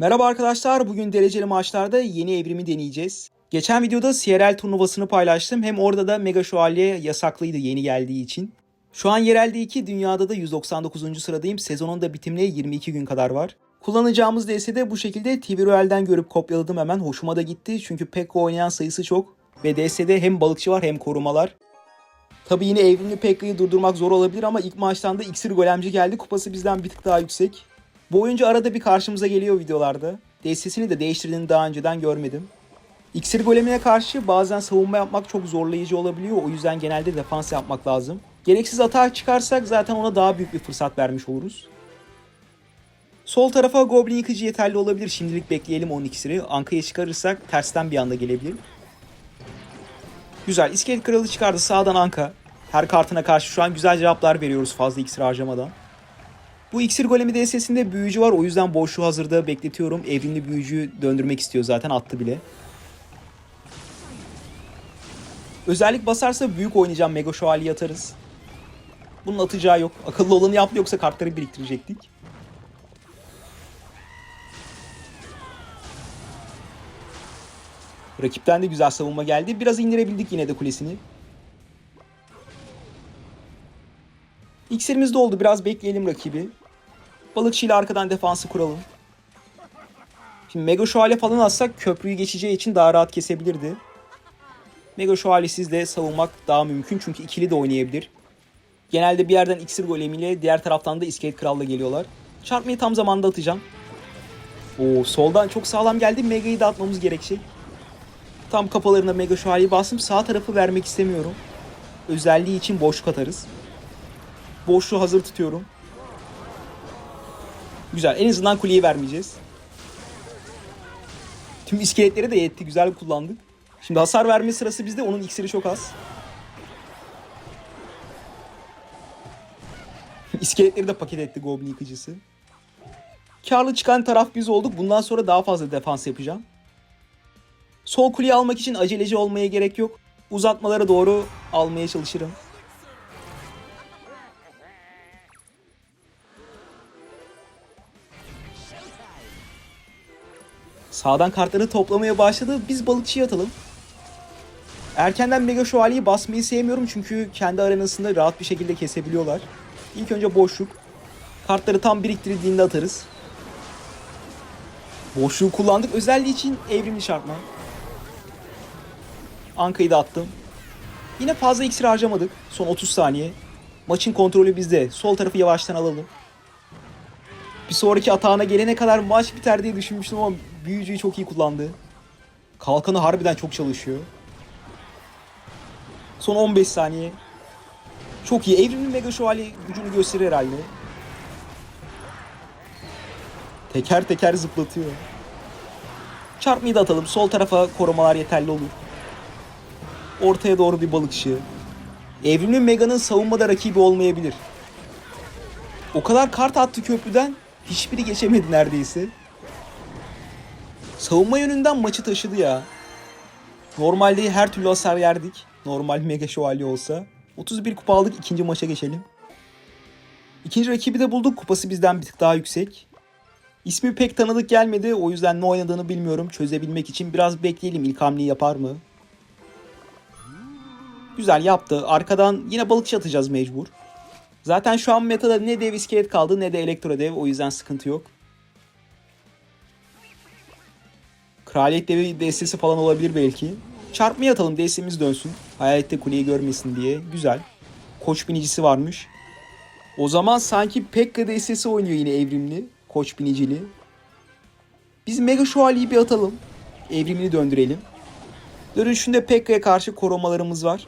Merhaba arkadaşlar, bugün dereceli maçlarda yeni evrimi deneyeceğiz. Geçen videoda CRL turnuvasını paylaştım. Hem orada da Mega Şövalye yasaklıydı yeni geldiği için. Şu an yerelde 2, dünyada da 199. sıradayım. Sezonun da bitimine 22 gün kadar var. Kullanacağımız DS de bu şekilde TVRL'den görüp kopyaladım hemen. Hoşuma da gitti çünkü Pekka oynayan sayısı çok. Ve DS'de hem balıkçı var hem korumalar. Tabi yine evrimli Pekka'yı durdurmak zor olabilir ama ilk maçtan da iksir golemci geldi. Kupası bizden bir tık daha yüksek. Bu oyuncu arada bir karşımıza geliyor videolarda. DS'sini de değiştirdiğini daha önceden görmedim. İksir golemine karşı bazen savunma yapmak çok zorlayıcı olabiliyor. O yüzden genelde defans yapmak lazım. Gereksiz atağa çıkarsak zaten ona daha büyük bir fırsat vermiş oluruz. Sol tarafa Goblin yıkıcı yeterli olabilir. Şimdilik bekleyelim onun iksiri. Anka'ya çıkarırsak tersten bir anda gelebilir. Güzel. İskelet kralı çıkardı. Sağdan Anka. Her kartına karşı şu an güzel cevaplar veriyoruz fazla iksir harcamadan. Bu iksir golemi DS'sinde büyücü var. O yüzden boşluğu hazırda bekletiyorum. Evrimli büyücü döndürmek istiyor zaten. Attı bile. Özellik basarsa büyük oynayacağım. Mega şövalye atarız. Bunun atacağı yok. Akıllı olanı yaptı yoksa kartları biriktirecektik. Rakipten de güzel savunma geldi. Biraz indirebildik yine de kulesini. İksirimiz de oldu. Biraz bekleyelim rakibi. Balıkçıyla arkadan defansı kuralım. Şimdi Mega Şövalye falan atsak köprüyü geçeceği için daha rahat kesebilirdi. Mega Şövalyesiz de savunmak daha mümkün çünkü ikili de oynayabilir. Genelde bir yerden iksir golemiyle diğer taraftan da iskelet kralla geliyorlar. Çarpmayı tam zamanda atacağım. Oo soldan çok sağlam geldi. Mega'yı da atmamız gerekecek. Tam kafalarına Mega Şövalyeyi bastım. Sağ tarafı vermek istemiyorum. Özelliği için boşluk atarız. Boşluğu hazır tutuyorum. Güzel. En azından kuleyi vermeyeceğiz. Tüm iskeletleri de yetti. Güzel kullandık. Şimdi hasar verme sırası bizde. Onun iksiri çok az. İskeletleri de paket etti Goblin yıkıcısı. Karlı çıkan taraf biz olduk. Bundan sonra daha fazla defans yapacağım. Sol kuleyi almak için aceleci olmaya gerek yok. Uzatmalara doğru almaya çalışırım. Sağdan kartları toplamaya başladı. Biz balıkçıya atalım. Erkenden Mega Şövalyeyi basmayı sevmiyorum çünkü kendi arenasında rahat bir şekilde kesebiliyorlar. İlk önce boşluk. Kartları tam biriktirdiğinde atarız. Boşluğu kullandık. Özelliği için evrimli çarpma. Anka'yı da attım. Yine fazla iksir harcamadık. Son 30 saniye. Maçın kontrolü bizde. Sol tarafı yavaştan alalım. Bir sonraki atağına gelene kadar maç biter diye düşünmüştüm ama büyücüyü çok iyi kullandı. Kalkanı harbiden çok çalışıyor. Son 15 saniye. Çok iyi. Evrimli Mega Şövalye gücünü gösterir herhalde. Teker teker zıplatıyor. Çarpmayı da atalım. Sol tarafa korumalar yeterli olur. Ortaya doğru bir balıkçı. Evrimli Mega'nın savunmada rakibi olmayabilir. O kadar kart attı köprüden. Hiçbiri geçemedi neredeyse. Savunma yönünden maçı taşıdı ya. Normalde her türlü hasar yerdik. Normal mega şövalye olsa. 31 kupa aldık ikinci maça geçelim. İkinci rakibi de bulduk. Kupası bizden bir tık daha yüksek. İsmi pek tanıdık gelmedi. O yüzden ne oynadığını bilmiyorum. Çözebilmek için biraz bekleyelim. İlk hamleyi yapar mı? Güzel yaptı. Arkadan yine balıkçı atacağız mecbur. Zaten şu an metada ne dev iskelet kaldı ne de elektro dev. O yüzden sıkıntı yok. Kraliyet devi destesi falan olabilir belki. Çarpmaya atalım destemiz dönsün. Hayalette kuleyi görmesin diye. Güzel. Koç binicisi varmış. O zaman sanki Pekka destesi oynuyor yine evrimli. Koç binicili. Biz Mega Şövalyeyi bir atalım. Evrimini döndürelim. Dönüşünde Pekka'ya karşı korumalarımız var.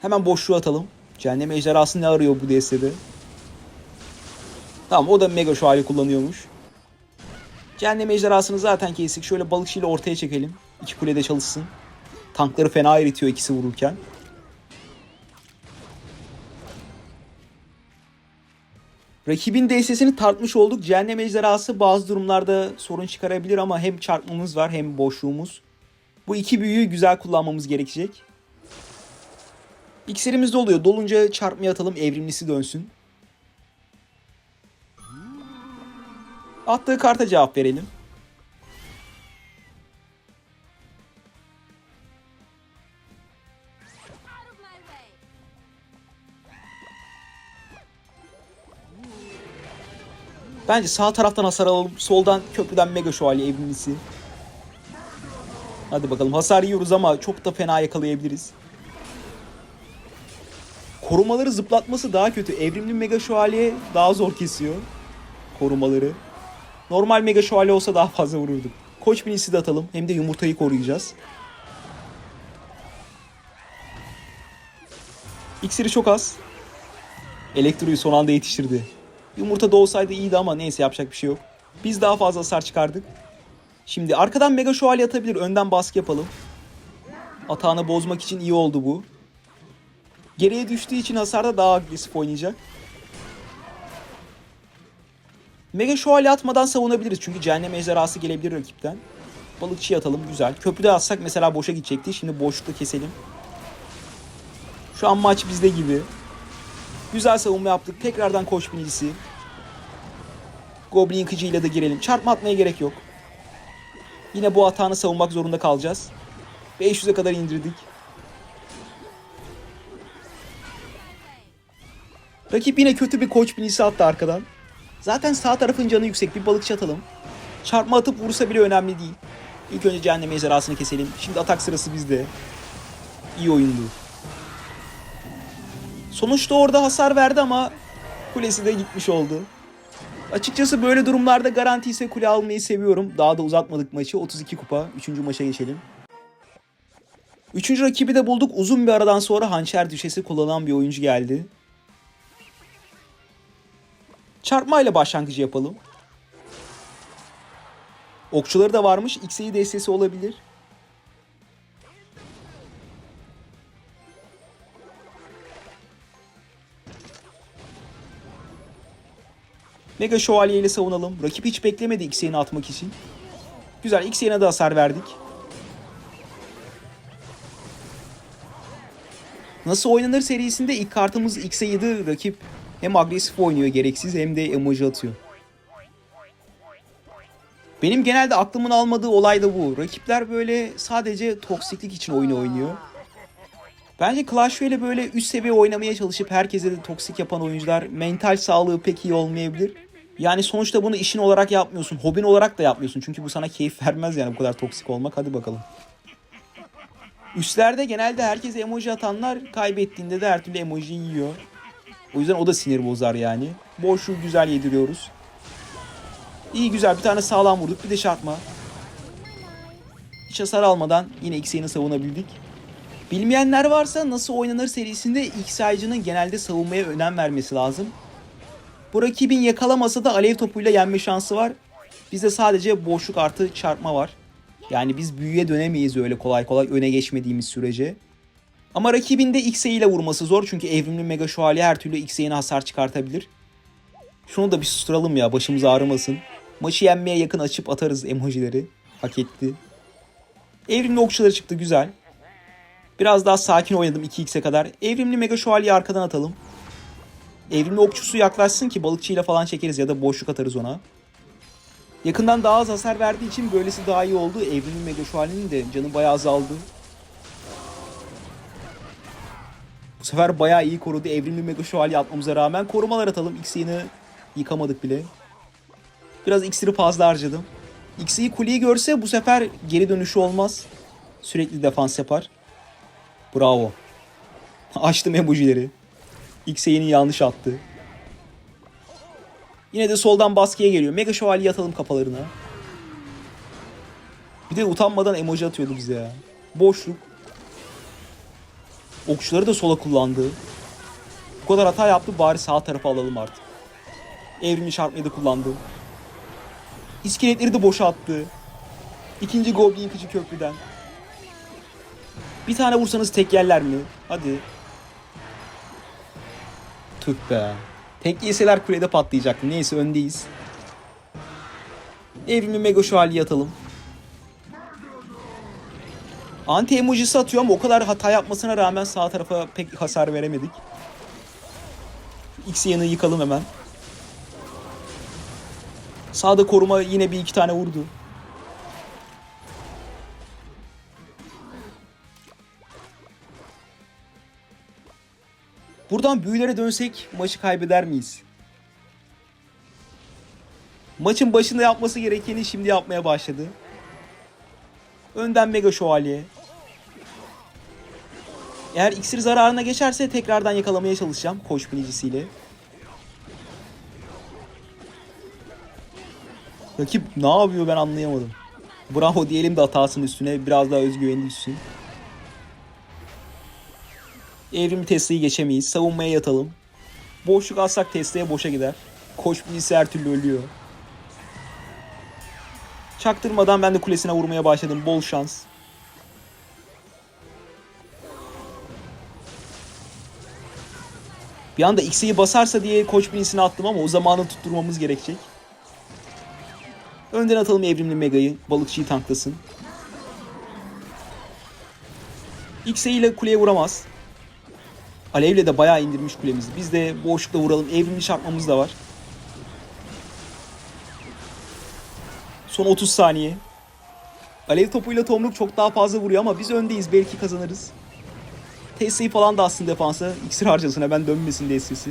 Hemen boşluğu atalım. Cehennem ejderhası ne arıyor bu destede? Tamam o da mega şövalye kullanıyormuş. Cehennem ejderhasını zaten kestik. Şöyle balıkçıyla ortaya çekelim. İki kulede çalışsın. Tankları fena eritiyor ikisi vururken. Rakibin DS'sini tartmış olduk. Cehennem ejderhası bazı durumlarda sorun çıkarabilir ama hem çarpmamız var hem boşluğumuz. Bu iki büyüyü güzel kullanmamız gerekecek. İksirimiz doluyor. Dolunca çarpmaya atalım evrimlisi dönsün. Attığı karta cevap verelim. Bence sağ taraftan hasar alalım. Soldan köprüden Mega Şövalye evrimlisi. Hadi bakalım hasar yiyoruz ama çok da fena yakalayabiliriz. Korumaları zıplatması daha kötü. Evrimli Mega Şövalye daha zor kesiyor. Korumaları. Normal mega şövalye olsa daha fazla vururduk. Koç binisi de atalım. Hem de yumurtayı koruyacağız. İksiri çok az. Elektroyu son anda yetiştirdi. Yumurta da olsaydı iyiydi ama neyse yapacak bir şey yok. Biz daha fazla hasar çıkardık. Şimdi arkadan mega şövalye atabilir. Önden baskı yapalım. Atağını bozmak için iyi oldu bu. Geriye düştüğü için hasarda daha agresif oynayacak. Mega şövalye atmadan savunabiliriz. Çünkü cehennem ejderhası gelebilir rakipten. Balıkçıyı atalım güzel. Köprüde atsak mesela boşa gidecekti. Şimdi boşlukta keselim. Şu an maç bizde gibi. Güzel savunma yaptık. Tekrardan koç binicisi. Goblin yıkıcıyla da girelim. Çarpma atmaya gerek yok. Yine bu hatanı savunmak zorunda kalacağız. 500'e kadar indirdik. Rakip yine kötü bir koç binicisi attı arkadan. Zaten sağ tarafın canı yüksek. Bir balıkçı atalım. Çarpma atıp vursa bile önemli değil. İlk önce cehennem ejderhasını keselim. Şimdi atak sırası bizde. İyi oyundu. Sonuçta orada hasar verdi ama kulesi de gitmiş oldu. Açıkçası böyle durumlarda garanti ise kule almayı seviyorum. Daha da uzatmadık maçı. 32 kupa. 3. maça geçelim. Üçüncü rakibi de bulduk. Uzun bir aradan sonra hançer düşesi kullanan bir oyuncu geldi. Çarpmayla başlangıcı yapalım. Okçuları da varmış. X'e destesi olabilir. Mega Şövalye ile savunalım. Rakip hiç beklemedi X'ini atmak için. Güzel X'ine de hasar verdik. Nasıl oynanır serisinde ilk kartımız X'e 7 rakip hem agresif oynuyor gereksiz hem de emoji atıyor. Benim genelde aklımın almadığı olay da bu. Rakipler böyle sadece toksiklik için oyunu oynuyor. Bence Clash Royale böyle üst seviye oynamaya çalışıp herkese de toksik yapan oyuncular mental sağlığı pek iyi olmayabilir. Yani sonuçta bunu işin olarak yapmıyorsun. Hobin olarak da yapmıyorsun. Çünkü bu sana keyif vermez yani bu kadar toksik olmak. Hadi bakalım. Üstlerde genelde herkese emoji atanlar kaybettiğinde de her türlü emoji yiyor. O yüzden o da sinir bozar yani. Boşluğu güzel yediriyoruz. İyi güzel bir tane sağlam vurduk bir de çarpma. Hiç hasar almadan yine X'ini savunabildik. Bilmeyenler varsa nasıl oynanır serisinde ilk sayıcının genelde savunmaya önem vermesi lazım. Bu rakibin yakalamasa da alev topuyla yenme şansı var. Bizde sadece boşluk artı çarpma var. Yani biz büyüye dönemeyiz öyle kolay kolay öne geçmediğimiz sürece. Ama rakibin de X'e ile vurması zor çünkü evrimli mega şövalye her türlü X'e hasar çıkartabilir. Şunu da bir susturalım ya başımız ağrımasın. Maçı yenmeye yakın açıp atarız emojileri. Hak etti. Evrimli okçuları çıktı güzel. Biraz daha sakin oynadım 2x'e kadar. Evrimli mega şövalyeyi arkadan atalım. Evrimli okçusu yaklaşsın ki balıkçıyla falan çekeriz ya da boşluk atarız ona. Yakından daha az hasar verdiği için böylesi daha iyi oldu. Evrimli mega şövalyenin de canı bayağı azaldı. Bu sefer bayağı iyi korudu. Evrimli mega şövalye atmamıza rağmen korumalar atalım. X'ini yıkamadık bile. Biraz iksiri fazla harcadım. X'i kuleyi görse bu sefer geri dönüşü olmaz. Sürekli defans yapar. Bravo. Açtım emojileri. X'e'yi yanlış attı. Yine de soldan baskıya geliyor. Mega şövalye atalım kafalarına. Bir de utanmadan emoji atıyordu bize ya. Boşluk. Okçuları da sola kullandı. Bu kadar hata yaptı bari sağ tarafa alalım artık. Evrimli çarpmayı da kullandı. İskeletleri de boşa attı. İkinci Goblin yıkıcı köprüden. Bir tane vursanız tek yerler mi? Hadi. Tüh be. Tek yeseler kulede patlayacaktı. Neyse öndeyiz. Evrimli Mega Şövalye'yi atalım. Anti emojisi atıyor ama o kadar hata yapmasına rağmen sağ tarafa pek hasar veremedik. X yanı yıkalım hemen. Sağda koruma yine bir iki tane vurdu. Buradan büyülere dönsek maçı kaybeder miyiz? Maçın başında yapması gerekeni şimdi yapmaya başladı. Önden Mega Şövalye. Eğer iksir zararına geçerse tekrardan yakalamaya çalışacağım koç binicisiyle. Rakip ne yapıyor ben anlayamadım. Bravo diyelim de hatasının üstüne biraz daha özgüvenli düşsün. Evrim Tesla'yı geçemeyiz. Savunmaya yatalım. Boşluk alsak Tesla'ya boşa gider. Koç binicisi her türlü ölüyor. Çaktırmadan ben de kulesine vurmaya başladım. Bol şans. Bir anda X'yi basarsa diye koç binisini attım ama o zamanı tutturmamız gerekecek. Önden atalım evrimli Mega'yı. Balıkçıyı tanklasın. X'e ile kuleye vuramaz. Alevle de bayağı indirmiş kulemizi. Biz de boşlukla vuralım. Evrimli çarpmamız da var. Son 30 saniye. Alev topuyla Tomruk çok daha fazla vuruyor ama biz öndeyiz. Belki kazanırız. Tesla'yı falan da aslında defansa. İksir harcasın hemen dönmesin destesi.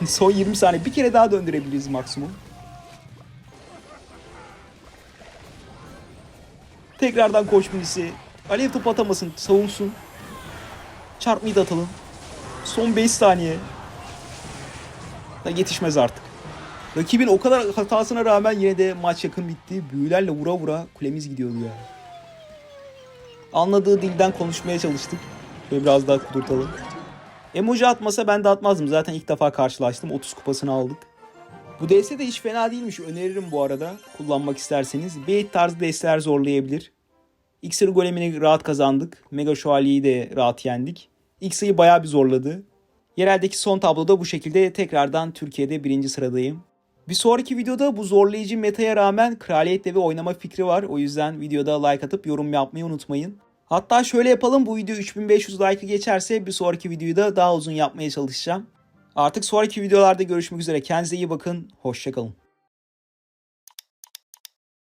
Son 20 saniye. Bir kere daha döndürebiliriz maksimum. Tekrardan koç birisi. Alev topu atamasın. Savunsun. Çarpmayı da atalım. Son 5 saniye. Da yetişmez artık. Rakibin o kadar hatasına rağmen yine de maç yakın bitti. Büyülerle vura vura kulemiz gidiyordu ya. Anladığı dilden konuşmaya çalıştık. Şöyle biraz daha kudurtalım. Emoji atmasa ben de atmazdım. Zaten ilk defa karşılaştım. 30 kupasını aldık. Bu DS de hiç fena değilmiş. Öneririm bu arada. Kullanmak isterseniz. Bait tarzı DS'ler zorlayabilir. Xer golemini rahat kazandık. Mega Şövalye'yi de rahat yendik. Xer'i bayağı bir zorladı. Yereldeki son tabloda bu şekilde tekrardan Türkiye'de birinci sıradayım. Bir sonraki videoda bu zorlayıcı metaya rağmen Kraliyet Devi oynama fikri var. O yüzden videoda like atıp yorum yapmayı unutmayın. Hatta şöyle yapalım bu video 3500 like'ı geçerse bir sonraki videoyu da daha uzun yapmaya çalışacağım. Artık sonraki videolarda görüşmek üzere. Kendinize iyi bakın. Hoşçakalın.